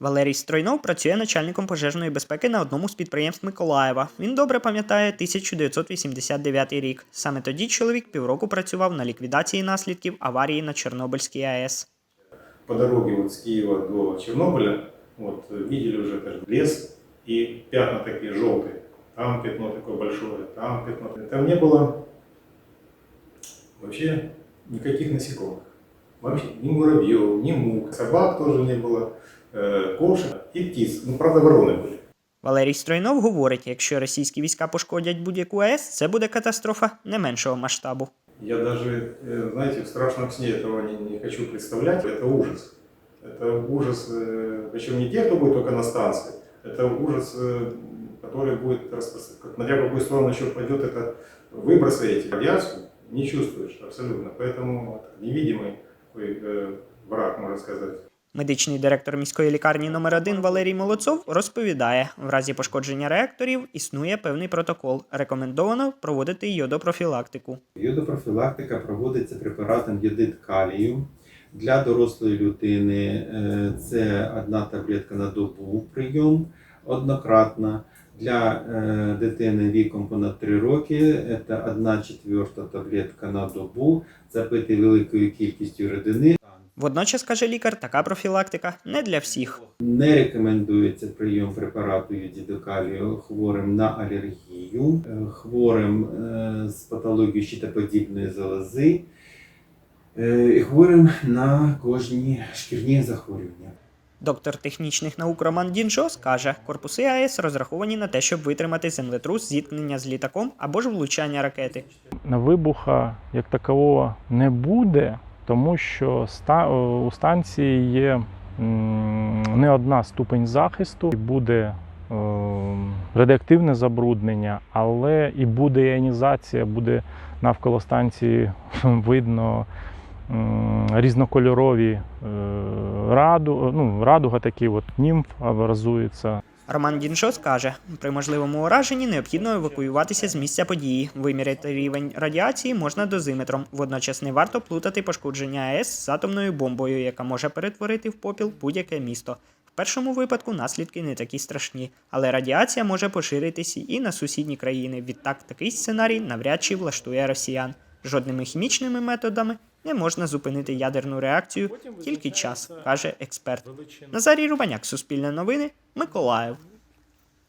Валерій Стройнов працює начальником пожежної безпеки на одному з підприємств Миколаєва. Він добре пам'ятає 1989 рік. Саме тоді чоловік півроку працював на ліквідації наслідків аварії на Чорнобильській АЕС. по дороге вот с Киева до Чернобыля, вот, э, видели уже даже лес и пятна такие желтые. Там пятно такое большое, там пятно. Там не было вообще никаких насекомых. Вообще ни муравьев, ни мух. Собак тоже не было, э, кошек и птиц. Ну, правда, вороны были. Валерій Стройнов говорить, якщо російські війська пошкодять будь-яку АЕС, це буде катастрофа не меншого масштабу. Я даже, э, знаете, в страшном сне этого не, не хочу представлять. Это ужас. Это ужас, э, причем не те, кто будет только на станции. Это ужас, э, который будет распространяться. Как на какую сторону еще пойдет, это выбросы эти, радиацию не чувствуешь абсолютно. Поэтому это невидимый такой, э, враг, можно сказать. Медичний директор міської лікарні номер 1 Валерій Молодцов розповідає, в разі пошкодження реакторів існує певний протокол. Рекомендовано проводити йодопрофілактику. Йодопрофілактика проводиться препаратом йодид калію. Для дорослої людини е, це одна таблетка на добу прийом однократна. Для е, дитини віком понад 3 роки це одна четверта таблетка на добу. Це пити великою кількістю рідини. Водночас, каже лікар, така профілактика не для всіх. Не рекомендується прийом препарату йодидокалію хворим на алергію, е, хворим е, з патологією щитоподібної залози, е, і хворим на кожні шкірні захворювання. Доктор технічних наук Роман Діншос каже, корпуси АЕС розраховані на те, щоб витримати землетрус, зіткнення з літаком або ж влучання ракети. На вибуха як такового не буде, тому що ста- у станції є не одна ступень захисту, буде е, радіоактивне забруднення, але і буде іонізація, буде навколо станції видно різнокольорові е, раду, ну, радуга, такі от німф образується. Роман Діншос каже, при можливому ураженні необхідно евакуюватися з місця події. Виміряти рівень радіації можна дозиметром. Водночас не варто плутати пошкодження АЕС з атомною бомбою, яка може перетворити в попіл будь-яке місто. В першому випадку наслідки не такі страшні, але радіація може поширитися і на сусідні країни. Відтак такий сценарій навряд чи влаштує росіян. Жодними хімічними методами не можна зупинити ядерну реакцію, тільки час, каже експерт. Назарій Рубаняк, Суспільне новини, Миколаїв.